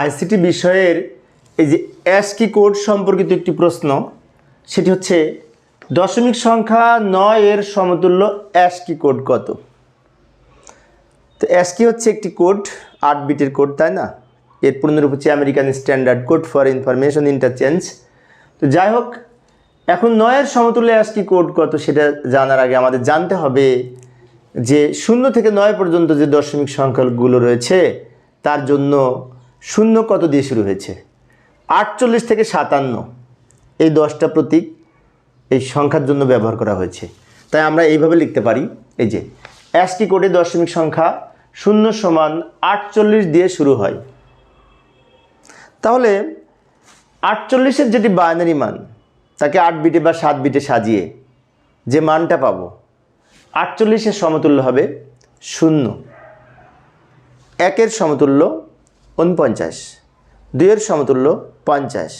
ICT বিষয়ের এই যে অ্যাসকি কোড সম্পর্কিত একটি প্রশ্ন, সেটি হচ্ছে, দশমিক সংখ্যা নয় এর সমতুল্য অ্যাসকি কোড কত? তো অ্যাসকি হচ্ছে একটি কোড, আট বিটের কোড, তাই না? এর পূর্ণরূপ হচ্ছে American standard code for information interchange. তো যাই হোক, এখন নয়ের সমতুল্য অ্যাসকি কোড কত সেটা জানার আগে আমাদের জানতে হবে যে শূন্য থেকে নয় পর্যন্ত যে দশমিক সংখ্যাগুলো রয়েছে, তার জন্য শূন্য কত দিয়ে শুরু হয়েছে? আটচল্লিশ থেকে সাতান্ন। এই দশটা প্রতীক এই সংখ্যার জন্য ব্যবহার করা হয়েছে। তাই আমরা এইভাবে লিখতে পারি, এই যে অ্যাসটি কোডে দশমিক সংখ্যা শূন্য সমান আটচল্লিশ দিয়ে শুরু হয়। তাহলে আটচল্লিশের যেটি বাইনারি মান, তাকে আট বিটে বা সাত বিটে সাজিয়ে যে মানটা পাবো, আটচল্লিশের সমতুল্য হবে শূন্য। একের সমতুল্য উনপঞ্চাশ দুইয়ের সমতুল্য পঞ্চাশ।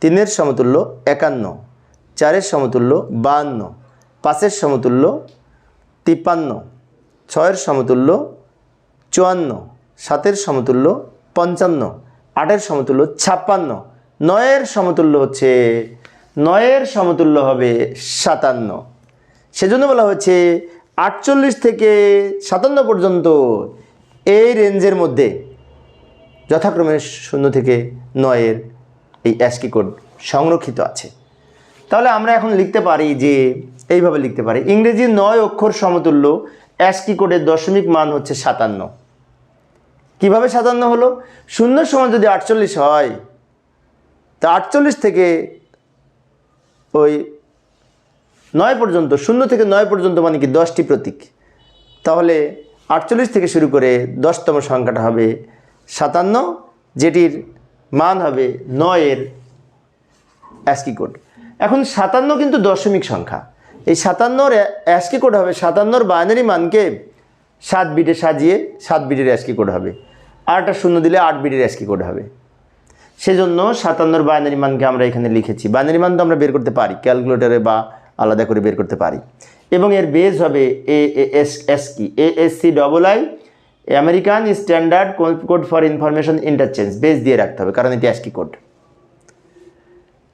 তিনের সমতুল্য একান্ন। চারের সমতুল্য বাহান্ন। পাঁচের সমতুল্য তিপ্পান্ন। ছয়ের সমতুল্য চুয়ান্ন। সাতের সমতুল্য পঞ্চান্ন। আটের সমতুল্য ছাপ্পান্ন। নয়ের সমতুল্য হচ্ছে, নয়ের সমতুল্য হবে সাতান্ন। সেজন্য বলা হচ্ছে আটচল্লিশ থেকে সাতান্ন পর্যন্ত এই রেঞ্জের মধ্যে যথাক্রমে শূন্য থেকে নয়ের এই অ্যাসকি কোড সংরক্ষিত আছে। তাহলে আমরা এখন লিখতে পারি যে, এইভাবে লিখতে পারি, ইংরেজি নয় অক্ষর সমতুল্য অ্যাসকি কোডের দশমিক মান হচ্ছে সাতান্ন। কীভাবে সাতান্ন হলো? শূন্য সময় যদি আটচল্লিশ হয়, তা আটচল্লিশ থেকে ওই নয় পর্যন্ত, শূন্য থেকে নয় পর্যন্ত মানে কি দশটি প্রতীক। তাহলে আটচল্লিশ থেকে শুরু করে দশতম সংখ্যাটা হবে সাতান্ন, যেটির মান হবে নয়ের অ্যাসকি কোড এখন সাতান্ন কিন্তু দশমিক সংখ্যা। এই সাতান্নর অ্যাসকি কোড হবে, সাতান্নর বাইনারি মানকে সাত বিটে সাজিয়ে সাত বিটের অ্যাসকি কোড হবে। আটটা শূন্য দিলে আট বিটের অ্যাসকি কোড হবে। সেজন্য সাতান্নর বাইনারি মানকে আমরা এখানে লিখেছি। বাইনারি মান তো আমরা বের করতে পারি ক্যালকুলেটরে বা আলাদা করে বের করতে পারি। এবং এর বেজ হবে এ এস এস কি? A S C double I American standard code for information interchange? Base দিয়ে রাখতে হবে, কারণ এটি অ্যাসকি কোড।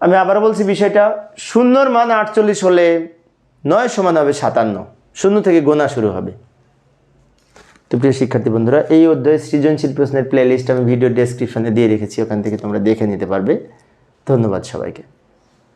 আমি আবার বলছি বিষয়টা, শূন্যর মান আটচল্লিশ হলে নয় সমান হবে সাতান্ন। শূন্য থেকে গোনা শুরু হবে। তো প্রিয় শিক্ষার্থী বন্ধুরা, এই অধ্যায়ে সৃজনশীল প্রশ্নের প্লে লিস্ট আমি ভিডিও ডেসক্রিপশনে দিয়ে রেখেছি, ওখান থেকে তোমরা দেখে নিতে পারবে। ধন্যবাদ সবাইকে।